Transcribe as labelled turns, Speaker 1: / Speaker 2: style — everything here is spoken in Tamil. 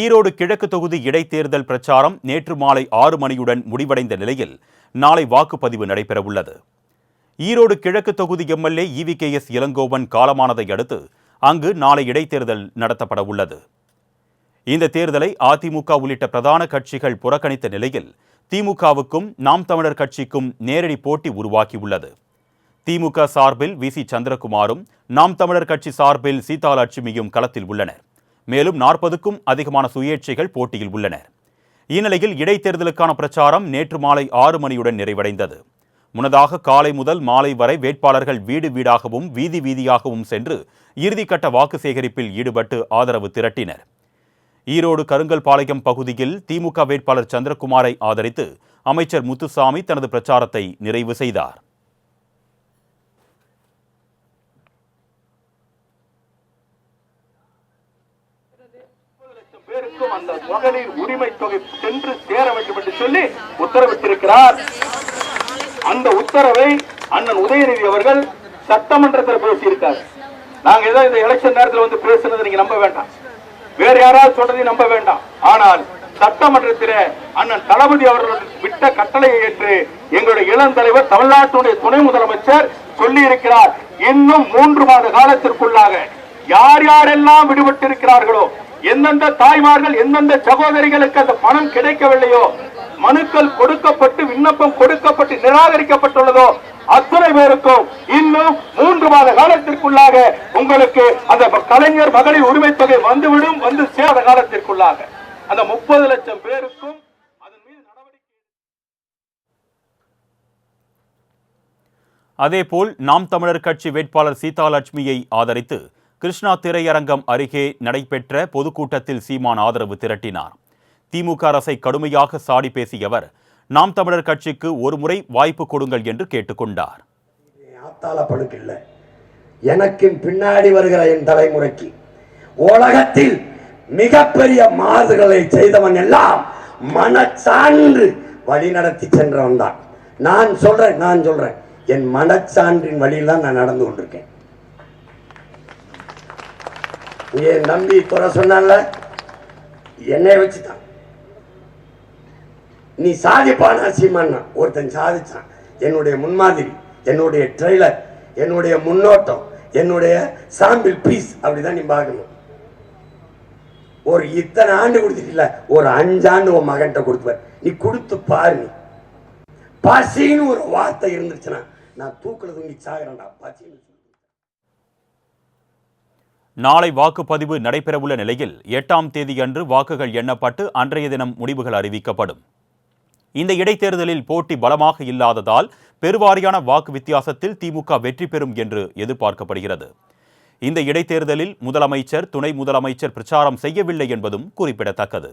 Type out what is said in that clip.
Speaker 1: ஈரோடு கிழக்கு தொகுதி இடைத்தேர்தல் பிரச்சாரம் நேற்று மாலை ஆறு மணியுடன் முடிவடைந்த நிலையில் நாளை வாக்குப்பதிவு நடைபெறவுள்ளது. ஈரோடு கிழக்கு தொகுதி MLA EV K S Elangovan காலமானதை அடுத்து அங்கு நாளை இடைத்தேர்தல் நடத்தப்பட உள்ளது இந்த தேர்தலை அதிமுக உள்ளிட்ட பிரதான கட்சிகள் புறக்கணித்த நிலையில் திமுகவுக்கும் நாம் தமிழர் கட்சிக்கும் நேரடி போட்டி உருவாக்கியுள்ளது திமுக சார்பில் வி சி சந்திரகுமாரும் நாம் தமிழர் கட்சி சார்பில் சீதாலட்சுமியும் களத்தில் உள்ளனர். மேலும் நாற்பதுக்கும் அதிகமான சுயேட்சைகள் போட்டியில் உள்ளனர் இந்நிலையில் இடைத்தேர்தலுக்கான பிரச்சாரம் நேற்று மாலை ஆறு மணியுடன் நிறைவடைந்தது. முன்னதாக காலை முதல் மாலை வரை வேட்பாளர்கள் வீடு வீடாகவும் வீதி வீதியாகவும் சென்று இறுதிக்கட்ட வாக்கு சேகரிப்பில் ஈடுபட்டு ஆதரவு திரட்டினர். ஈரோடு கருங்கல்பாளையம் பகுதியில் திமுக வேட்பாளர் சந்திரகுமாரை ஆதரித்து அமைச்சர் முத்துசாமி தனது பிரச்சாரத்தை நிறைவு செய்தார்.
Speaker 2: பேருக்கும் அந்த மகளிர் உரிமை தொகை சென்று சேர வேண்டும் என்று சொல்லி உத்தரவிட்டிருக்கிறார். அந்த உத்தரவை அண்ணன் உதயநிதி அவர்கள் சட்டமன்றத்தில் பேசியிருக்கார். நாங்க ஏதோ இந்த எலெக்ஷன் நேரத்தில் வந்து பேசுனது நீங்க நம்ப வேண்டாம். வேற யாராவது சொல்றதை நம்ப வேண்டாம். ஆனால் சட்டமன்றத்தில் அண்ணன் தளபதி அவர்கள் விட்ட கட்டளையை ஏற்று எங்களுடைய இளம் தலைவர் தமிழ்நாட்டுடைய துணை முதலமைச்சர் சொல்லி இருக்கிறார் இன்னும் மூன்று மாத காலத்திற்குள்ளாக யார் யாரெல்லாம் விடுபட்டிருக்கிறார்களோ எந்தெந்த தாய்மார்கள் எந்தெந்த சகோதரிகளுக்கு அந்த பணம் கிடைக்கவில்லையோ மனுக்கள் கொடுக்கப்பட்டு விண்ணப்பம் கொடுக்கப்பட்டு நிராகரிக்கப்பட்டுள்ளதோ அத்தனை பேருக்கும் இன்னும் மூன்று மாத காலத்திற்குள்ளாக உங்களுக்கு அந்த கலைஞர் மகளிர் உரிமை தொகை வந்துவிடும் வந்து சேர காலத்திற்குள்ளாக. அந்த முப்பது லட்சம் பேருக்கும்
Speaker 1: அதேபோல் நாம் தமிழர் கட்சி வேட்பாளர் சீதாலட்சுமியை ஆதரித்து கிருஷ்ணா திரையரங்கம் அருகே நடைபெற்ற பொதுக்கூட்டத்தில் சீமான் ஆதரவு திரட்டினார். திமுக அரசை கடுமையாக சாடி பேசியவர் நாம் தமிழர் கட்சிக்கு ஒருமுறை வாய்ப்பு கொடுங்கள் என்று கேட்டுக்கொண்டார்.
Speaker 3: ஆத்தால படுக்கு இல்லை எனக்கு பின்னாடி வருகிற என் தலைமுறைக்கு உலகத்தில் மிகப்பெரிய மாறுதல்களை செய்தவன் எல்லாம் மனச்சான்று வழி நடத்தி சென்றவன் தான் நான் சொல்றேன் நான் சொல்றேன். என் மனச்சான்றின் வழியில் தான் நான் நடந்து கொண்டிருக்கேன். என் நம்பி குறை சொன்னான்ல என்னை வச்சுதான். நீ சாதிப்பானா சீமானா ஒருத்தன் சாதிச்சான். என்னுடைய முன்மாதிரி என்னுடைய ட்ரெய்லர் என்னுடைய முன்னோட்டம் என்னுடைய சாம்பிள் பீஸ் அப்படிதான் நீ பார்க்கணும். ஒரு இத்தனை ஆண்டு கொடுத்துட்டில ஒரு அஞ்சாண்டு உன் மகன்கிட்ட கொடுத்துவார் நீ கொடுத்து பாரு நீ. பசின்னு ஒரு வார்த்தை இருந்துச்சுன்னா நான் தூக்குல தூங்கி சாகிறேன்டா பசின்னு
Speaker 1: நாளை வாக்குப்பதிவு நடைபெறவுள்ள நிலையில் எட்டாம் தேதியன்று வாக்குகள் எண்ணப்பட்டு அன்றைய தினம் முடிவுகள் அறிவிக்கப்படும். இந்த இடைத்தேர்தலில் போட்டி பலமாக இல்லாததால் பெருவாரியான வாக்கு வித்தியாசத்தில் திமுக வெற்றி பெறும் என்று எதிர்பார்க்கப்படுகிறது. இந்த இடைத்தேர்தலில் முதலமைச்சர் துணை முதலமைச்சர் பிரச்சாரம் செய்யவில்லை என்பதும் குறிப்பிடத்தக்கது.